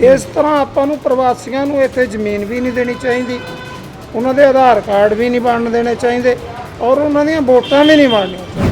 ਇਸ ਤਰ੍ਹਾਂ ਆਪਾਂ ਨੂੰ ਪ੍ਰਵਾਸੀਆਂ ਨੂੰ ਇੱਥੇ ਜ਼ਮੀਨ ਵੀ ਨਹੀਂ ਦੇਣੀ ਚਾਹੀਦੀ, ਉਹਨਾਂ ਦੇ ਆਧਾਰ ਕਾਰਡ ਵੀ ਨਹੀਂ ਬਣਨ ਦੇਣੇ ਚਾਹੀਦੇ ਔਰ ਉਹਨਾਂ ਦੀਆਂ ਵੋਟਾਂ ਵੀ ਨਹੀਂ ਬਣਨੀਆਂ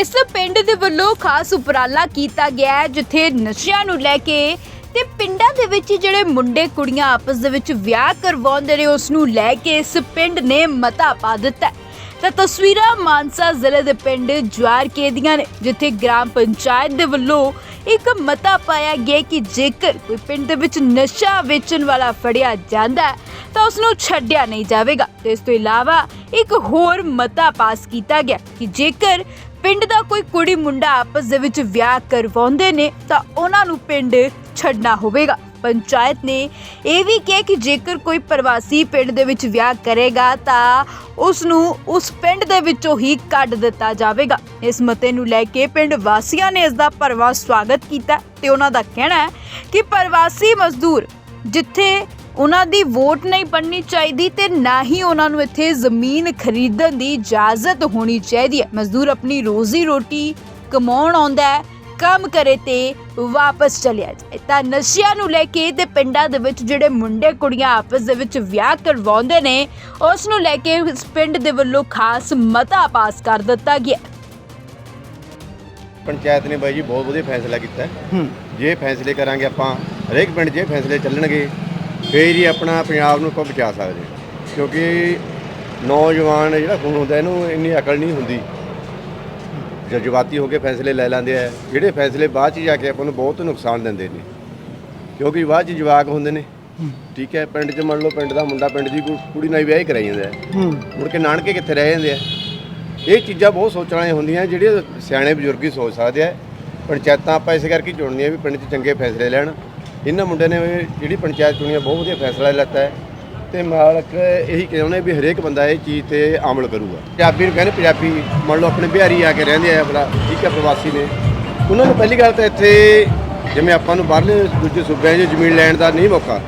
ਇਸ ਪਿੰਡ ਦੇ ਵੱਲੋਂ ਖਾਸ ਉਪਰਾਲਾ ਕੀਤਾ ਗਿਆ ਹੈ, ਜਿੱਥੇ ਨਸ਼ਿਆਂ ਨੂੰ ਲੈ ਕੇ ਤੇ ਪਿੰਡਾਂ ਦੇ ਵਿੱਚ ਜਿਹੜੇ ਮੁੰਡੇ ਕੁੜੀਆਂ ਆਪਸ ਦੇ ਵਿੱਚ ਵਿਆਹ ਕਰਵਾਉਂਦੇ ਨੇ, ਉਸ ਨੂੰ ਲੈ ਕੇ ਇਸ ਪਿੰਡ ਨੇ ਮਤਾ ਪਾ ਦਿੱਤਾ ਹੈ। ਤਾਂ ਤਸਵੀਰਾਂ ਮਾਨਸਾ ਜ਼ਿਲ੍ਹੇ ਦੇ ਪਿੰਡ ਜਵਾਰਕੇ ਦੀਆਂ ਨੇ, ਜਿੱਥੇ ਗ੍ਰਾਮ ਪੰਚਾਇਤ ਦੇ ਵੱਲੋਂ ਇੱਕ ਮਤਾ ਪਾਇਆ ਗਿਆ ਕਿ ਜੇਕਰ ਕੋਈ ਪਿੰਡ ਦੇ ਵਿੱਚ ਨਸ਼ਾ ਵੇਚਣ ਵਾਲਾ ਫੜਿਆ ਜਾਂਦਾ ਹੈ, ਤਾਂ ਉਸ ਨੂੰ ਛੱਡਿਆ ਨਹੀਂ ਜਾਵੇਗਾ। ਤੇ ਇਸ ਤੋਂ ਇਲਾਵਾ ਇੱਕ ਹੋਰ ਮਤਾ ਪਾਸ ਕੀਤਾ ਗਿਆ ਕਿ ਜੇਕਰ ਪਿੰਡ ਦਾ ਕੋਈ ਕੁੜੀ ਮੁੰਡਾ ਆਪਸ ਦੇ ਵਿੱਚ ਵਿਆਹ ਕਰਵਾਉਂਦੇ ਨੇ, ਤਾਂ ਉਹਨਾਂ ਨੂੰ ਪਿੰਡ ਛੱਡਣਾ ਹੋਵੇਗਾ। ਪੰਚਾਇਤ ਨੇ ਇਹ ਵੀ ਕਿਹਾ ਕਿ ਜੇਕਰ ਕੋਈ ਪ੍ਰਵਾਸੀ ਪਿੰਡ ਦੇ ਵਿੱਚ ਵਿਆਹ ਕਰੇਗਾ ਤਾਂ ਉਸ ਨੂੰ ਉਸ ਪਿੰਡ ਦੇ ਵਿੱਚੋਂ ਹੀ ਕੱਢ ਦਿੱਤਾ ਜਾਵੇਗਾ। ਇਸ ਮਤੇ ਨੂੰ ਲੈ ਕੇ ਪਿੰਡ ਵਾਸੀਆਂ ਨੇ ਇਸ ਦਾ ਭਰਵਾਂ ਸਵਾਗਤ ਕੀਤਾ ਤੇ ਉਹਨਾਂ ਦਾ ਕਹਿਣਾ ਹੈ ਕਿ ਪ੍ਰਵਾਸੀ ਮਜ਼ਦੂਰ ਜਿੱਥੇ ਉਹਨਾਂ ਦੀ ਵੋਟ ਨਹੀਂ ਬਣਨੀ ਚਾਹੀਦੀ ਤੇ ਨਾ ਹੀ ਉਹਨਾਂ ਨੂੰ ਇੱਥੇ ਜ਼ਮੀਨ ਖਰੀਦਣ ਦੀ ਇਜਾਜ਼ਤ ਹੋਣੀ ਚਾਹੀਦੀ ਹੈ। ਮਜ਼ਦੂਰ ਆਪਣੀ ਰੋਜ਼ੀ ਰੋਟੀ ਕਮਾਉਣ ਆਉਂਦਾ ਹੈ ਕੰਮ ਕਰੇ ਤੇ ਵਾਪਸ ਚਲਿਆ ਜਾਏ ਤਾਂ ਨਸ਼ਿਆਂ ਨੂੰ ਲੈ ਕੇ ਤੇ ਪਿੰਡਾਂ ਦੇ ਵਿੱਚ ਜਿਹੜੇ ਮੁੰਡੇ ਕੁੜੀਆਂ ਆਪਸ ਦੇ ਵਿੱਚ ਵਿਆਹ ਕਰਵਾਉਂਦੇ ਨੇ ਉਸ ਨੂੰ ਲੈ ਕੇ ਇਸ ਪਿੰਡ ਦੇ ਵੱਲੋਂ ਖਾਸ ਮਤਾ ਪਾਸ ਕਰ ਦਿੱਤਾ ਗਿਆ ਪੰਚਾਇਤ ਨੇ ਬਾਈ ਜੀ ਬਹੁਤ ਵਧੀਆ ਫੈਸਲਾ ਕੀਤਾ ਹੈ। ਜੇ ਫੈਸਲੇ ਕਰਾਂਗੇ ਆਪਾਂ ਹਰੇਕ ਪਿੰਡ 'ਚ ਇਹ ਫੈਸਲੇ ਚੱਲਣਗੇ ਫੇਰ ਹੀ ਆਪਣਾ ਪੰਜਾਬ ਨੂੰ ਆਪਾਂ ਬਚਾ ਸਕਦੇ ਹਾਂ। ਕਿਉਂਕਿ ਨੌਜਵਾਨ ਜਿਹੜਾ ਖੂਨ ਹੁੰਦਾ ਇਹਨੂੰ ਇੰਨੀ ਅਕਲ ਨਹੀਂ ਹੁੰਦੀ ਜਜ਼ਬਾਤੀ ਹੋ ਕੇ ਫੈਸਲੇ ਲੈ ਲੈਂਦੇ ਆ। ਜਿਹੜੇ ਫੈਸਲੇ ਬਾਅਦ 'ਚ ਜਾ ਕੇ ਆਪਾਂ ਨੂੰ ਬਹੁਤ ਨੁਕਸਾਨ ਦਿੰਦੇ ਨੇ। ਕਿਉਂਕਿ ਬਾਅਦ 'ਚ ਜਵਾਕ ਹੁੰਦੇ ਨੇ। ਠੀਕ ਹੈ ਪਿੰਡ 'ਚ ਮੰਨ ਲਓ ਪਿੰਡ ਦਾ ਮੁੰਡਾ ਪਿੰਡ ਦੀ ਕੁ- ਕੁੜੀ ਨਾਲ ਵਿਆਹ ਹੀ ਕਰਾਈ ਜਾਂਦਾ ਹੈ। ਮੁੜ ਕੇ ਨਾਨਕੇ ਕਿੱਥੇ ਰਹਿ ਜਾਂਦੇ ਆ। ਇਹ ਚੀਜ਼ਾਂ ਬਹੁਤ ਸੋਚਣ ਵਾਲੀਆਂ ਹੁੰਦੀਆਂ ਜਿਹੜੀਆਂ ਸਿਆਣੇ ਬਜ਼ੁਰਗ ਹੀ ਸੋਚ ਸਕਦੇ ਆ। ਪੰਚਾਇਤਾਂ ਆਪਾਂ ਇਸੇ ਕਰਕੇ ਚੁਣਨੀਆਂ ਵੀ ਪਿੰਡ 'ਚ ਚੰਗੇ ਫੈਸਲੇ ਲੈਣ। ਇਹਨਾਂ ਮੁੰਡਿਆਂ ਨੇ ਜਿਹੜੀ ਪੰਚਾਇਤ ਚੁਣੀ ਬਹੁਤ ਵਧੀਆ ਫੈਸਲਾ ਲੈਤਾ ਹੈ। ਤੇ ਮਾਲਕ ਇਹੀ ਕਹਿੰਦੇ ਵੀ ਹਰੇਕ ਬੰਦਾ ਇਹ ਚੀਜ਼ ਤੇ ਅਮਲ ਕਰੂਗਾ। ਪੰਜਾਬੀ ਨੂੰ ਕਹਿੰਦੇ ਪੰਜਾਬੀ ਮੰਨ ਲਓ ਆਪਣੇ ਬਿਹਾਰੀ ਆ ਕੇ ਰਹਿੰਦੇ ਆ ਆਪਣਾ ਠੀਕ ਹੈ ਪ੍ਰਵਾਸੀ ਨੇ। ਉਹਨਾਂ ਨੂੰ ਪਹਿਲੀ ਗੱਲ ਤਾਂ ਇੱਥੇ ਜਿਵੇਂ ਆਪਾਂ ਨੂੰ ਬਾਹਰਲੇ ਦੂਜੇ ਸੂਬਿਆਂ 'ਚ ਜ਼ਮੀਨ ਲੈਣ ਦਾ ਨਹੀਂ ਮੌਕਾ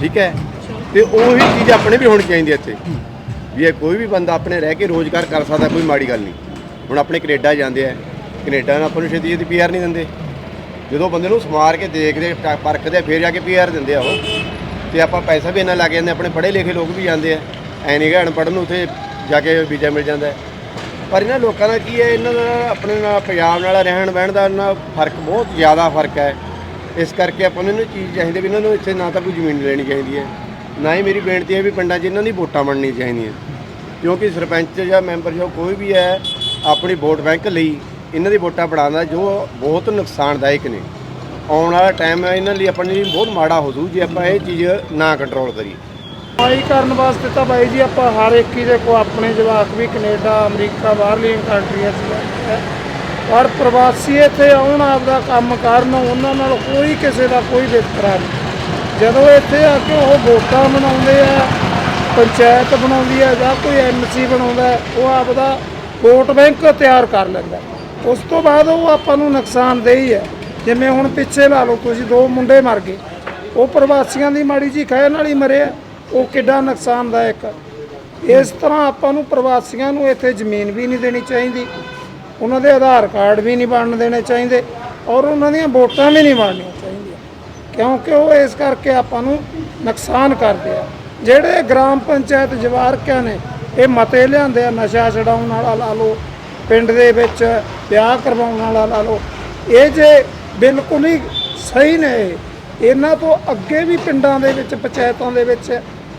ਠੀਕ ਹੈ? ਤੇ ਉਹੀ ਚੀਜ਼ ਆਪਣੇ ਵੀ ਹੋਣੀ ਚਾਹੀਦੀ ਹੈ ਇੱਥੇ। ਵੀ ਇਹ ਕੋਈ ਵੀ ਬੰਦਾ ਆਪਣੇ ਰਹਿ ਕੇ ਰੋਜ਼ਗਾਰ ਕਰ ਸਕਦਾ ਕੋਈ ਮਾੜੀ ਗੱਲ ਨਹੀਂ। ਹੁਣ ਆਪਣੇ ਕੈਨੇਡਾ ਜਾਂਦੇ ਆ ਕੈਨੇਡਾ ਨਾਲ ਆਪਾਂ ਨੂੰ ਛੇਤੀ ਛੇਤੀ ਪੀਆਰ ਨਹੀਂ ਦਿੰਦੇ। ਜਦੋਂ ਬੰਦੇ ਨੂੰ ਸਮਾਰ ਕੇ ਦੇਖਦੇ ਪਰਖਦੇ ਆ, ਫਿਰ ਜਾ ਕੇ ਪੀਆਰ ਦਿੰਦੇ ਆ ਉਹ। ਤੇ ਆਪਾਂ ਪੈਸਾ ਵੀ ਇੰਨਾ ਲੱਗ ਜਾਂਦੇ ਆਪਣੇ ਪੜ੍ਹੇ ਲਿਖੇ ਲੋਕ ਵੀ ਜਾਂਦੇ ਆ। ਐ ਨਹੀਂ ਗਾ ਅਨਪੜ੍ਹ ਨੂੰ ਉੱਥੇ ਜਾ ਕੇ ਵੀਜ਼ਾ ਮਿਲ ਜਾਂਦਾ ਪਰ ਇਹਨਾਂ ਲੋਕਾਂ ਦਾ ਕੀ ਹੈ, ਇਹਨਾਂ ਦਾ ਆਪਣੇ ਨਾਲ ਪੰਜਾਬ ਨਾਲ ਰਹਿਣ ਬਹਿਣ ਦਾ ਨਾ ਫ਼ਰਕ, ਬਹੁਤ ਜ਼ਿਆਦਾ ਫ਼ਰਕ ਹੈ। ਇਸ ਕਰਕੇ ਆਪਾਂ ਨੂੰ ਇਹਨਾਂ ਚੀਜ਼ ਚਾਹੀਦੀ ਵੀ ਇਹਨਾਂ ਨੂੰ ਇੱਥੇ ਨਾ ਤਾਂ ਕੋਈ ਜ਼ਮੀਨ ਲੈਣੀ ਚਾਹੀਦੀ ਹੈ, ਨਾ ਹੀ ਮੇਰੀ ਬੇਨਤੀ ਹੈ ਵੀ ਪਿੰਡਾਂ 'ਚ ਇਹਨਾਂ ਦੀ ਵੋਟਾਂ ਬਣਨੀ ਚਾਹੀਦੀਆਂ। ਕਿਉਂਕਿ ਸਰਪੰਚ ਜਾਂ ਮੈਂਬਰ ਜਾਂ ਕੋਈ ਵੀ ਹੈ, ਆਪਣੀ ਵੋਟ ਬੈਂਕ ਲਈ ਇਹਨਾਂ ਦੀ ਵੋਟਾਂ ਬਣਾਉਂਦਾ ਜੋ ਬਹੁਤ ਨੁਕਸਾਨਦਾਇਕ ਨੇ। ਆਉਣ ਵਾਲਾ ਟਾਈਮ ਇਹਨਾਂ ਲਈ ਆਪਣੇ ਲਈ ਬਹੁਤ ਮਾੜਾ ਹੋ ਜੂ ਜੇ ਆਪਾਂ ਇਹ ਚੀਜ਼ ਨਾ ਕੰਟਰੋਲ ਕਰੀਏ। ਕਮਾਈ ਕਰਨ ਵਾਸਤੇ ਤਾਂ ਬਾਈ ਜੀ ਆਪਾਂ ਹਰ ਇੱਕ ਹੀ ਦੇ ਕੋ ਆਪਣੇ ਜਵਾਕ ਵੀ ਕੈਨੇਡਾ, ਅਮਰੀਕਾ ਬਾਹਰਲੀਆਂ ਕੰਟਰੀਆਂ 'ਚ ਜਾਂਦੇ ਪਰ ਪ੍ਰਵਾਸੀ ਇੱਥੇ ਆਉਣ, ਆਪਦਾ ਕੰਮ ਕਰਨ, ਉਹਨਾਂ ਨਾਲ ਕੋਈ ਕਿਸੇ ਦਾ ਕੋਈ ਵਿਤਕਰਾ ਨਹੀਂ। ਜਦੋਂ ਇੱਥੇ ਆ ਕੇ ਉਹ ਵੋਟਾਂ ਬਣਾਉਂਦੇ ਆ, ਪੰਚਾਇਤ ਬਣਾਉਂਦੀ ਹੈ ਜਾਂ ਕੋਈ ਐਮਸੀ ਬਣਾਉਂਦਾ, ਉਹ ਆਪਦਾ ਵੋਟ ਬੈਂਕ ਤਿਆਰ ਕਰ ਲੈਂਦਾ। ਉਸ ਤੋਂ ਬਾਅਦ ਉਹ ਆਪਾਂ ਨੂੰ ਨੁਕਸਾਨਦੇਹੀ ਹੈ। ਜਿਵੇਂ ਹੁਣ ਪਿੱਛੇ ਲਾ ਲਓ ਤੁਸੀਂ ਦੋ ਮੁੰਡੇ ਮਰ ਗਏ, ਉਹ ਪ੍ਰਵਾਸੀਆਂ ਦੀ ਮਾੜੀ ਜੀ ਖਹਿ ਨਾਲ ਹੀ ਮਰਿਆ ਉਹ ਕਿੱਡਾ ਨੁਕਸਾਨਦਾਇਕ ਇਸ ਤਰ੍ਹਾਂ ਆਪਾਂ ਨੂੰ ਪ੍ਰਵਾਸੀਆਂ ਨੂੰ ਇੱਥੇ ਜ਼ਮੀਨ ਵੀ ਨਹੀਂ ਦੇਣੀ ਚਾਹੀਦੀ, ਉਹਨਾਂ ਦੇ ਆਧਾਰ ਕਾਰਡ ਵੀ ਨਹੀਂ ਬਣਨ ਦੇਣੇ ਚਾਹੀਦੇ, ਔਰ ਉਹਨਾਂ ਦੀਆਂ ਵੋਟਾਂ ਵੀ ਨਹੀਂ ਬਣਨੀਆਂ ਚਾਹੀਦੀਆਂ, ਕਿਉਂਕਿ ਉਹ ਇਸ ਕਰਕੇ ਆਪਾਂ ਨੂੰ ਨੁਕਸਾਨ ਕਰਦੇ ਆ। ਜਿਹੜੇ ਗ੍ਰਾਮ ਪੰਚਾਇਤ ਜਵਾਰਕਿਆਂ ਨੇ ਇਹ ਮਤੇ ਲਿਆਂਦੇ ਆ, ਨਸ਼ਾ ਛਡਾਉਣ ਵਾਲਾ ਲਾ ਲਓ, ਪਿੰਡ ਦੇ ਵਿੱਚ ਵਿਆਹ ਕਰਵਾਉਣ ਵਾਲਾ ਲਾ ਲਓ, ਇਹ ਜੇ ਬਿਲਕੁਲ ਹੀ ਸਹੀ ਨੇ ਇਹ। ਇਹਨਾਂ ਤੋਂ ਅੱਗੇ ਵੀ ਪਿੰਡਾਂ ਦੇ ਵਿੱਚ ਪੰਚਾਇਤਾਂ ਦੇ ਵਿੱਚ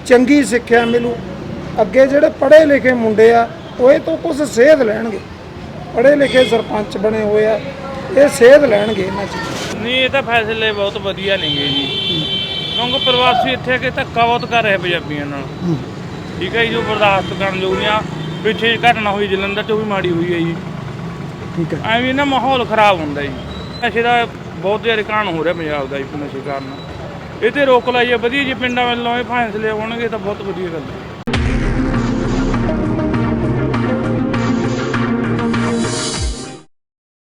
ਚੰਗੀ ਸਿੱਖਿਆ ਮਿਲੂ। ਅੱਗੇ ਜਿਹੜੇ ਪੜ੍ਹੇ ਲਿਖੇ ਮੁੰਡੇ ਆ ਉਹ ਇਹ ਤੋਂ ਕੁਝ ਸੇਧ ਲੈਣਗੇ। ਪੜ੍ਹੇ ਲਿਖੇ ਸਰਪੰਚ ਬਣੇ ਹੋਏ ਆ ਇਹ ਸੇਧ ਲੈਣਗੇ ਇਹਨਾਂ ਚੀਜ਼ਾਂ ਨਹੀਂ ਇਹ ਤਾਂ ਫੈਸਲੇ ਬਹੁਤ ਵਧੀਆ ਨੇਗੇ ਜੀ। ਕਿਉਂਕਿ ਪ੍ਰਵਾਸੀ ਇੱਥੇ ਕੇ ਧੱਕਾ ਬਹੁਤ ਕਰ ਰਹੇ ਪੰਜਾਬੀਆਂ ਨਾਲ। ਠੀਕ ਹੈ ਜੀ ਜੋ ਬਰਦਾਸ਼ਤ ਕਰਨ ਯੋਗ ਨਹੀਂ ਆ। ਪਿੱਛੇ ਘਟਨਾ ਹੋਈ ਜਲੰਧਰ ਚ ਉਹ ਵੀ ਮਾੜੀ ਹੋਈ ਹੈ ਜੀ। ਠੀਕ ਹੈ ਐਵੇਂ ਨਾ ਮਾਹੌਲ ਖਰਾਬ ਹੁੰਦਾ ਜੀ। ਨਸ਼ੇ ਦਾ ਬਹੁਤ ਜ਼ਿਆਦਾ ਕਾਰਨ ਹੋ ਰਿਹਾ ਪੰਜਾਬ ਦਾ ਜੀ ਨਸ਼ੇ ਕਾਰਨ। ਇਹ ਤੇ ਰੋਕ ਲਾਈਏ ਵਧੀਆ ਜੀ ਪਿੰਡਾਂ ਵੱਲੋਂ ਇਹ ਫੈਸਲੇ ਹੋਣਗੇ ਤਾਂ ਬਹੁਤ ਵਧੀਆ ਗੱਲ ਹੈ।